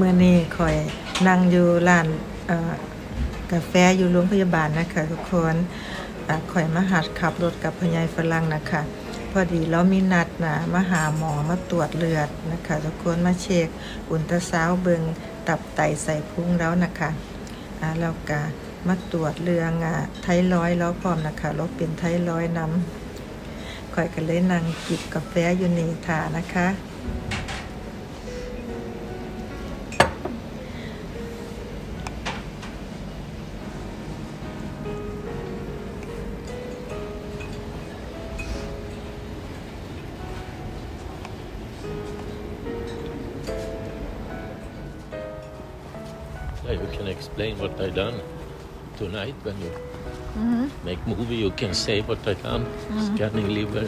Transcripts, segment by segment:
เมื่อนี้คอยนั่งอยู่ร้านกาแฟอยู่โรงพยาบาลนะคะทุกคนคอยมาหัดขับรถกับพญายฝรั่งนะคะ พอดีเรามีนัดนะมาหาหมอมาตรวจเลือดนะคะ ทุกคนมาเช็คอุลตราซาวเบิงตับไตใส่พุงแล้วนะคะแล้วก็มาตรวจเรื่องอ่าไทรอยแล้วพร้อมนะคะเราเป็นไทรอยด์นำคอยกันเลยนั่งจิบกาแฟอยู่นี่ทานะคะ explain what I done tonight when you make movie. You can say what I done. Scanning liver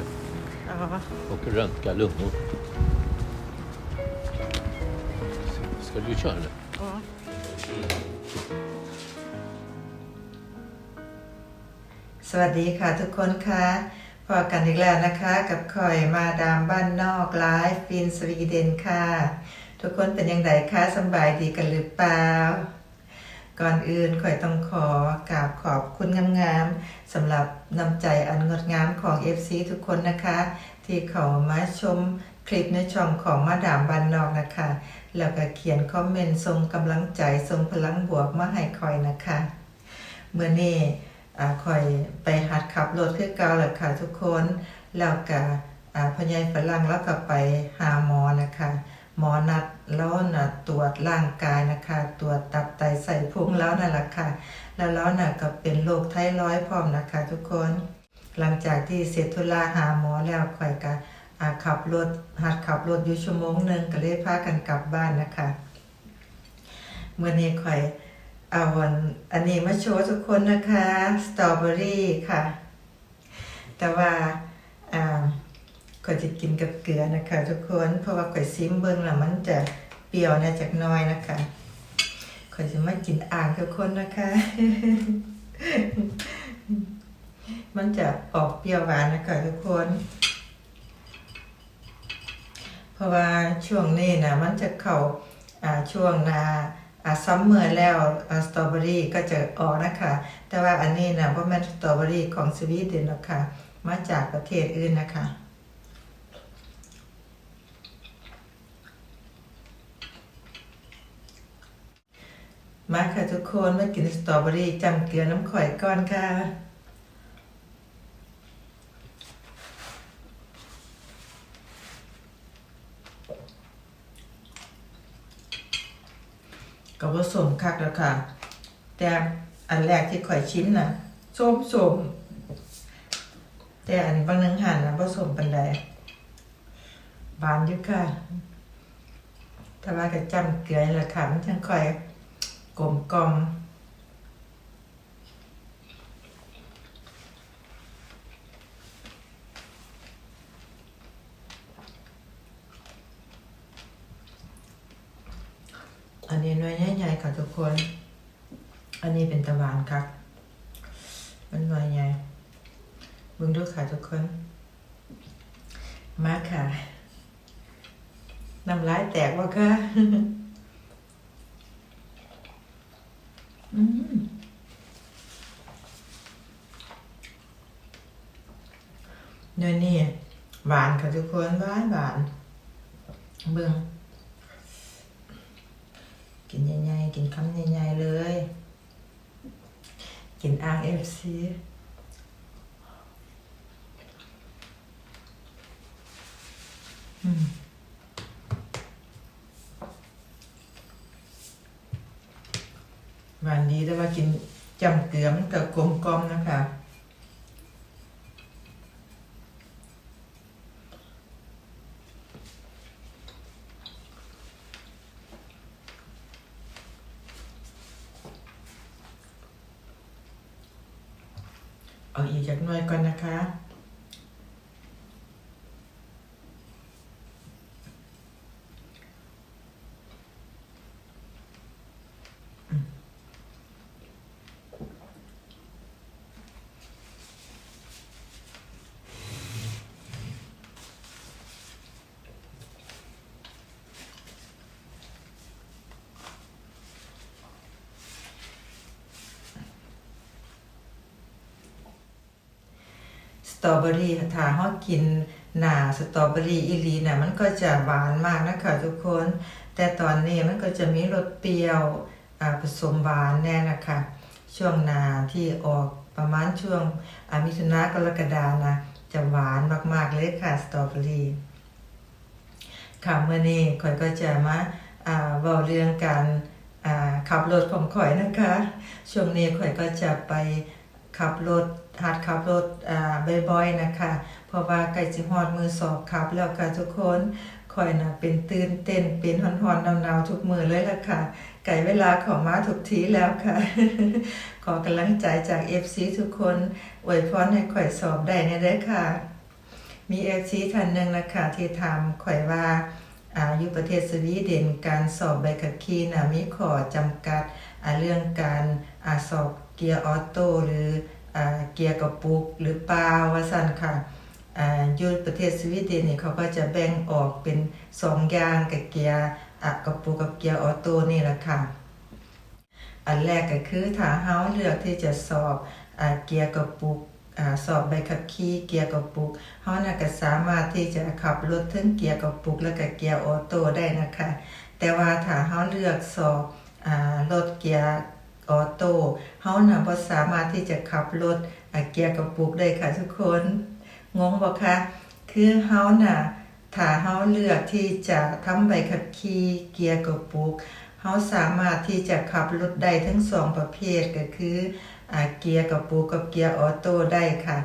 อ๋อ och röntga lungor. Ska du köra nu? อ๋อ สวัสดีค่ะทุกคนค่ะพอกันอีกแล้วนะคะ กับคอยมาดามบ้านนอกไลฟ์ฟินสวีเดนค่ะ ทุกคนเป็นยังไงคะสำบายดีกันหรือเปล่า ก่อนอื่นคอยต้องขอกราบขอบคุณงามๆสำหรับน้ำใจอันงดงามของ FC ทุกคนนะคะ ที่เขามาชมคลิปในช่องของมาดามบ้านนอกนะคะ แล้วก็เขียนคอมเมนต์ส่งกำลังใจส่งพลังบวกมาให้คอยนะคะเมื่อนี้อ่คอยไปหัดขับรถคือเก่าแหละค่ะทุกคน แล้วก็พญายฝรั่งแล้วก็ไปหาหมอนะคะ หมอนัดแล้วนะตรวจร่างกายนะคะ ตรวจตับไตใส่พุงแล้วนั่นแหละค่ะ แล้วแล้วน่ะก็เป็นโรคไทรอยด์พร้อมนะคะ ทุกคน หลังจากที่เสร็จธุระหาหมอแล้วคอยก็ขับรถหัดขับรถอยู่ชั่วโมงหนึ่งก็เลยพากันกลับบ้านนะคะเมื่อนี้คอยเอาวันอันนี้มาโชว์ทุกคนนะคะสตรอเบอรี่ค่ะ แต่ว่า ก็จะกินกับเกลือนะคะ ทุกคนเพราะว่าข่อยซิมเบิ้งแล้วมันจะเปรี้ยวนะจากน้อยนะคะข่อยจะไม่กินอ่างทุกคนนะคะ มันจะออกเปรี้ยวหวานนะคะทุกคน เพราะว่าช่วงนี้นะมันจะเข้าอ่าช่วงนาอ่าซัมเมอร์แล้วสตรอเบอรี่ก็จะออกนะคะ แต่ว่าอันนี้นะเพราะมันสตรอเบอรี่ของสวีเดนหรอกค่ะมาจากประเทศอื่นนะคะ มาค่ะทุกคนมากินสตรอเบอรี่จำเกลือน้ำข่อยก่อนค่ะ ก็ผสมคักแล้วค่ะ แต่อันแรกที่ข่อยชิมน่ะส้มสมแต่อันบางนึงหันนะผสมปันใดบานอยู่ค่ะถ้าว่าก็จำเกลือนี่แหละค่ะมันจังค่อย กลมกลอมอันนี้หน้อยใหญ่ๆค่ะทุกคน อันนี้เป็นตะวันครับมันหน่อยใหญ่เบึงดูค่ะทุกคน มาค่ะ น้ำลายแตกวะค่ะ อืม เนยนี่หวานค่ะทุกคนหวานหวานเบิ่งกินใหญ่ๆกินคำใหญ่ๆเลย กินอ่างเอฟซีหวานดีแต่ว่ากินจำเกลือมันก็กลมกลมนะคะ เอาอีกจากหน่อยก่อนนะคะ อ สตรอเบอรี่ถ้าเฮากินหนาสตรอเบอรี่อีลีน่ะมันก็จะหวานมากนะคะทุกคน แต่ตอนนี้มันก็จะมีรสเปรี้ยวผสมหวานแน่นะคะช่วงหนาที่ออกประมาณช่วงมิถุนากรกฎานะจะหวานมากๆเลยค่ะสตรอเบอรี่ค่ะเมื่อนี้ข่อยก็จะมาอ่าเว้าเรื่องการขับรถของข่อยนะคะ ช่วงนี้ข่อยก็จะไป ขับรถหัดขับรถอ่าบ่อยๆนะคะ เพราะว่าใกล้สิฮอดมือสอบขับ แล้วค่ะทุกคนข่อยน่ะเป็นตื่นเต้นเป็นฮอนๆหนาวๆทุกมือเลยล่ะค่ะ ไก่เวลาของมาทุกทีแล้วค่ะ ขอกำลังใจจาก FC ทุกคนอวยพรให้ข่อยสอบได้แน่เด้อค่ะ มีเอฟซีท่านหนึ่งนะคะที่ถามข่อยว่าอายู่ประเทศสวีเดนการสอบใบขับขี่นะมีข้อจำกัดเรื่องการอสอบ เกียร์ออโต้หรืออเกียร์กระปุก หรือเปล่าว่าสั่นค่ะยู่ประเทศสวีเดนนี่เขาก็จะแบ่งออกเป็นสองอย่างกับเกียร์กระปุกกับเกียร์ออโต้นี่แหละค่ะ อันแรกก็คือถ้าเฮาเลือกที่จะสอบอเกียร์กระปุกอสอบใบขับขี่เกียร์กระปุกเฮาน่ะก็สามารถที่จะขับรถทั้งเกียร์กระปุกแล้วก็เกียร์ออโต้ได้นะคะ แต่ว่าถ้าเฮาเลือกสอบอรถเกียร์ ออโต้เฮาน่ะบ่สามารถที่จะขับรถอาเกียร์กระปุกได้ค่ะทุกคน งงบ่คะคือเฮาน่ะถ้าเฮาเลือกที่จะทำใบขับขี่เกียร์กระปุกเขาสามารถที่จะขับรถได้ทั้งสองประเภทก็คืออาเกียร์กับปูกับเกียร์ออโต้ได้ค่ะ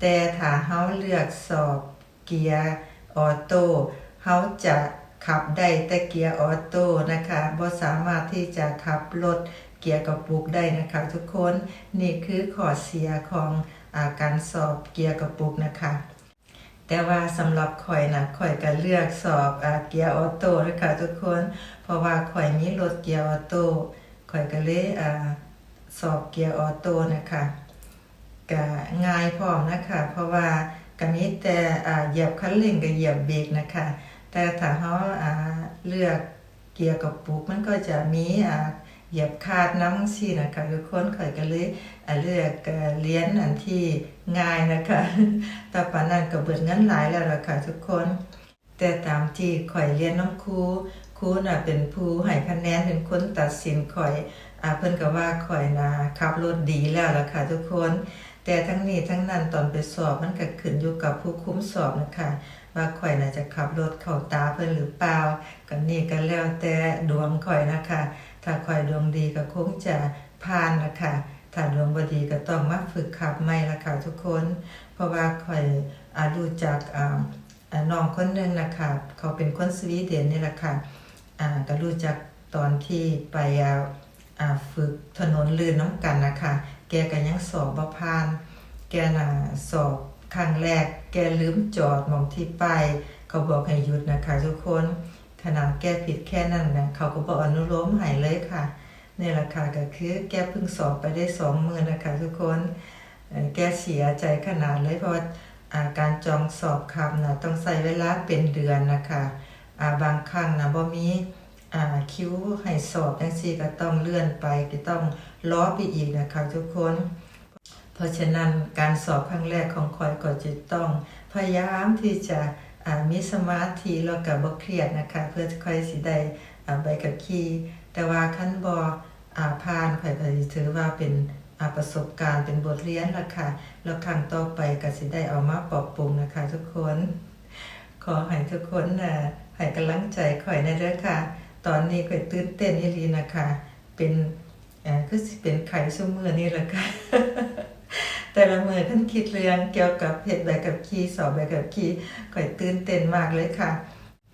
แต่ถ้าเขาเลือกสอบเกียร์ออโต้เขาจะขับได้แต่เกียร์ออโต้นะคะบ่สามารถที่จะขับรถ เกียร์กับปุกได้นะคะทุกคนนี่คือข้อเสียของอาการสอบเกียร์กับปุกนะคะแต่ว่าสำหรับข่อยนะข่อยก็เลือกสอบอเกียร์ออโต้นะคะทุกคน เพราะว่าข่อยมีรถเกียร์ออโต้ข่อยก็เลยอสอบเกียร์ออโต้นะคะก็ง่ายพร้อมนะคะ เพราะว่าก็มีแต่เหยียบคันเร่งกับเหยียบเบรกนะคะ แต่ถ้าเฮาเลือกเกียร์กับปุกมันก็จะมีอ เหยียบคาดน้ำสินะคะทุกคนข่อยก็เลยเลือกเรียนอันที่ง่ายนะคะแต่ปานนั้นก็เบิดเงินหลายแล้วล่ะค่ะทุกคน แต่ตามที่ข่อยเรียนน้ำครูครูน่ะเป็นผู้ให้คะแนนเป็นคนตัดสินข่อยอ่าเพิ่นก็ว่าข่อยน่ะขับรถดีแล้วล่ะค่ะทุกคน แต่ทั้งนี้ทั้งนั้นตอนไปสอบมันก็ขึ้นอยู่กับผู้คุมสอบนะคะว่าข่อยน่ะจะขับรถเข้าตาเพิ่นหรือเปล่าก็นี่ก็แล้วแต่ดวงข่อยนะคะ ถ้าข่อยดวงดีก็คงจะผ่านนะค่ะถ้าดวงบดีก็ต้องมาฝึกขับใหม่ละค่ะทุกคน เพราะว่าข่อยอารู้จักน้องคนหนึ่งนะคะเขาเป็นคนสวีเดนนี่แหละค่ะก็รู้จักตอนที่ไปฝึกถนนลื่นน้ำกันนะคะแกก็ยังสอบบ่ผ่าน แกน่ะสอบครั้งแรก แกลืมจอดมองที่ป้ายเขาบอกให้หยุดนะคะทุกคน ขนาดแก้ผิดแค่นั้นนะเขาก็บอกอนุโลมให้เลยค่ะนี่แหละค่ะก็คือแกเพิ่งสอบไปได้สองมือนะคะทุกคนแก้เสียใจขนาดเลยเพราะว่าาการจองสอบคำนะต้องใช้เวลาเป็นเดือนนะคะาบางครั้งนะบ่มีคิวให้สอบจังซี่ก็ต้องเลื่อนไปก็ต้องล้อไปอีกนะคะทุกคน เพราะฉะนั้นการสอบครั้งแรกของคอยก็จะต้องพยายามที่จะ มีสมาธิแล้วก็บ่เครียดนะคะ เพื่อค่อยสิได้ใบขับขี่แต่ว่าคันบ่อาผ่านข่อยก็สิถือว่าเป็นประสบการณ์เป็นบทเรียนละค่ะแล้วครั้งต่อไปก็สิได้เอามาปรับปรุงนะคะ ทุกคน ขอให้ทุกคนน่ะให้กำลังใจข่อยในเด้อค่ะ ตอนนี้ข่อยตื่นเต้นอีหลีนะคะ เป็นอ่อคือสิเป็นไข้ซุมื้อนี้ล่ะค่ะ แต่ละมือท่านคิดเรื่องเกี่ยวกับเหตุใบกับขี่สอบใบกับขี่ข่อยตื่นเต้นมากเลยค่ะ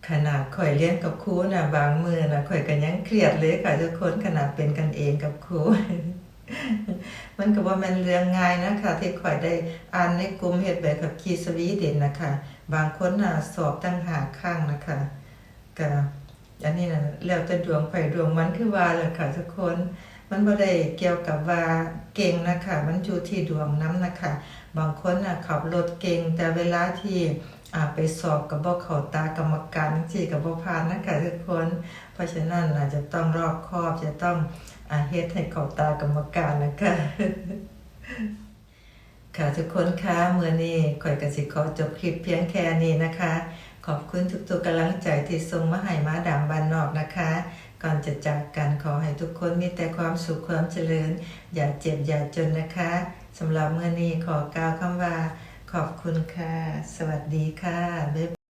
ขนาดข่อยเรียนกับครูน่ะบางมือน่ะข่อยก็ยังเครียดเลยค่ะทุกคนขนาดเป็นกันเองกับครูมันก็บ่แม่นเรื่องง่ายนะคะที่ข่อยได้อ่านในกลุ่มเหตุใบกับขี่สวีเดนนะคะ บางคนน่ะสอบตั้งหาข้างนะคะก็อันนี้น่ะแล้วแต่ดวงไฟดวงมันคือว่าแหละค่ะทุกคน มันบ่ได้เกี่ยวกับว่าเก่งนะคะ มันอยู่ที่ดวงน้ำนะคะ บางคนน่ะขับรถเก่งแต่เวลาที่อ่าไปสอบกับบ่เข้าตากรรมการจีกับบ่ผ่านนะคะทุกคน เพราะฉะนั้นน่ะจะต้องรอบคอบจะต้องอ่าเฮ็ดให้เข้าตากรรมการนะคะค่ะทุกคนคะเมื่อนี้ข่อยกสิขอจบคลิปเพียงแค่นี้นะคะ ขอบคุณทุกๆกำลังใจที่ส่งมาให้มาดามบานนอกนะคะ ก่อนจะจากกันขอให้ทุกคนมีแต่ความสุขความเจริญ อย่าเจ็บอย่าจนนะคะสำหรับเมื่อนี้ขอกล่าวคำว่า ขอบคุณค่ะ สวัสดีค่ะบ๊